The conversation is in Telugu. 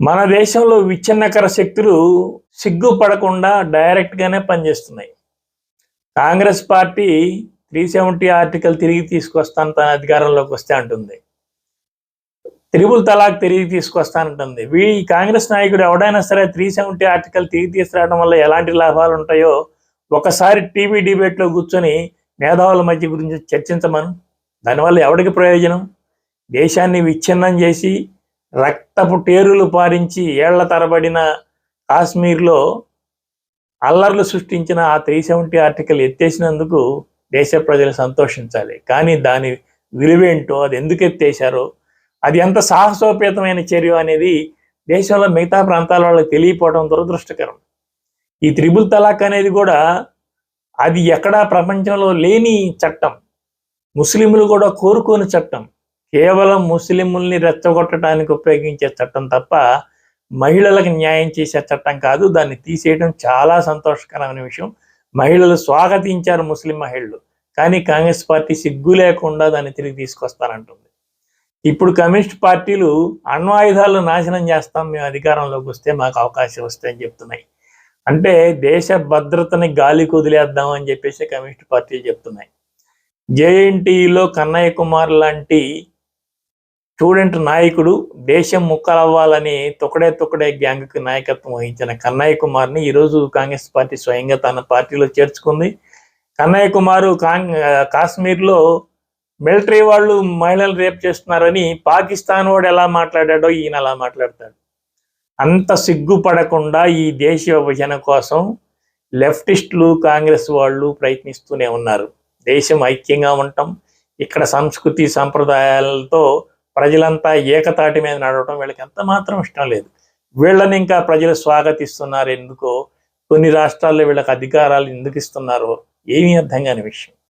మన దేశంలో విచ్ఛిన్నకర శక్తులు సిగ్గుపడకుండా డైరెక్ట్గానే పనిచేస్తున్నాయి. Congress party three seventy article తిరిగి తీసుకొస్తాను తన అధికారంలోకి వస్తే అంటుంది. త్రిబుల్ తలాక్ తిరిగి తీసుకొస్తానంటుంది వీ కాంగ్రెస్ నాయకుడు ఎవడైనా సరే త్రీ సెవెంటీ ఆర్టికల్ తిరిగి తీసుకురావడం వల్ల ఎలాంటి లాభాలు ఉంటాయో ఒకసారి టీవీ డిబేట్లో కూర్చొని మేధావుల మధ్య గురించి చర్చించమను. దానివల్ల ఎవడికి ప్రయోజనం? దేశాన్ని విచ్ఛిన్నం చేసి రక్తపు టేరులు పారించి ఏళ్ళ తరబడిన కాశ్మీర్లో అల్లర్లు సృష్టించిన ఆ త్రీ సెవెంటీ ఆర్టికల్ ఎత్తేసినందుకు దేశ ప్రజలు సంతోషించాలి. కానీ దాని విలువేంటో అది ఎందుకు ఎత్తేసారో అది ఎంత సాహసోపేతమైన చర్య అనేది దేశంలో మిగతా ప్రాంతాల వాళ్ళకి తెలియపోవడం దురదృష్టకరం. ఈ త్రిబుల్ తలాక్ అనేది కూడా అది ఎక్కడా ప్రపంచంలో లేని చట్టం. ముస్లింలు కూడా కోరుకోని చట్టం. కేవలం ముస్లింల్ని రెచ్చగొట్టడానికి ఉపయోగించే చట్టం తప్ప మహిళలకు న్యాయం చేసే చట్టం కాదు. దాన్ని తీసేయడం చాలా సంతోషకరమైన విషయం. మహిళలు స్వాగతించారు ముస్లిం మహిళలు కానీ కాంగ్రెస్ పార్టీ సిగ్గు లేకుండా దాన్ని తిరిగి తీసుకొస్తానంటుంది. ఇప్పుడు కమ్యూనిస్ట్ పార్టీలు అణ్వాయుధాలు నాశనం చేస్తాం మేము అధికారంలోకి వస్తే మాకు అవకాశం వస్తే చెప్తున్నాయి. అంటే దేశ భద్రతని గాలి కుదిలేద్దాం అని చెప్పేసి కమ్యూనిస్ట్ పార్టీలు చెప్తున్నాయి. జేఎన్టీలో కన్నయ్య కుమార్ లాంటి స్టూడెంట్ నాయకుడు దేశం ముక్కలవ్వాలని తొక్కడే తొక్కడే గ్యాంగ్కి నాయకత్వం వహించిన కన్నయ్య కుమార్ని ఈరోజు కాంగ్రెస్ పార్టీ స్వయంగా తన పార్టీలో చేర్చుకుంది. కన్నయ్య కుమారు కాంగ్ కాశ్మీర్లో మిలిటరీ వాళ్ళు మహిళలు రేప్ చేస్తున్నారని పాకిస్తాన్ వాడు ఎలా మాట్లాడాడో ఈయన అలా మాట్లాడతాడు. అంత సిగ్గుపడకుండా ఈ దేశ విభజన కోసం లెఫ్టిస్టులు కాంగ్రెస్ వాళ్ళు ప్రయత్నిస్తూనే ఉన్నారు. దేశం ఐక్యంగా ఉండటం ఇక్కడ సంస్కృతి సంప్రదాయాలతో ప్రజలంతా ఏకతాటి మీద నడవటం వీళ్ళకి ఎంత మాత్రం ఇష్టం లేదు. వీళ్ళని ఇంకా ప్రజలు స్వాగతిస్తున్నారు ఎందుకో? కొన్ని రాష్ట్రాల్లో వీళ్ళకి అధికారాలు ఎందుకు ఇస్తున్నారో? ఏమీ అర్థం కాని విషయం.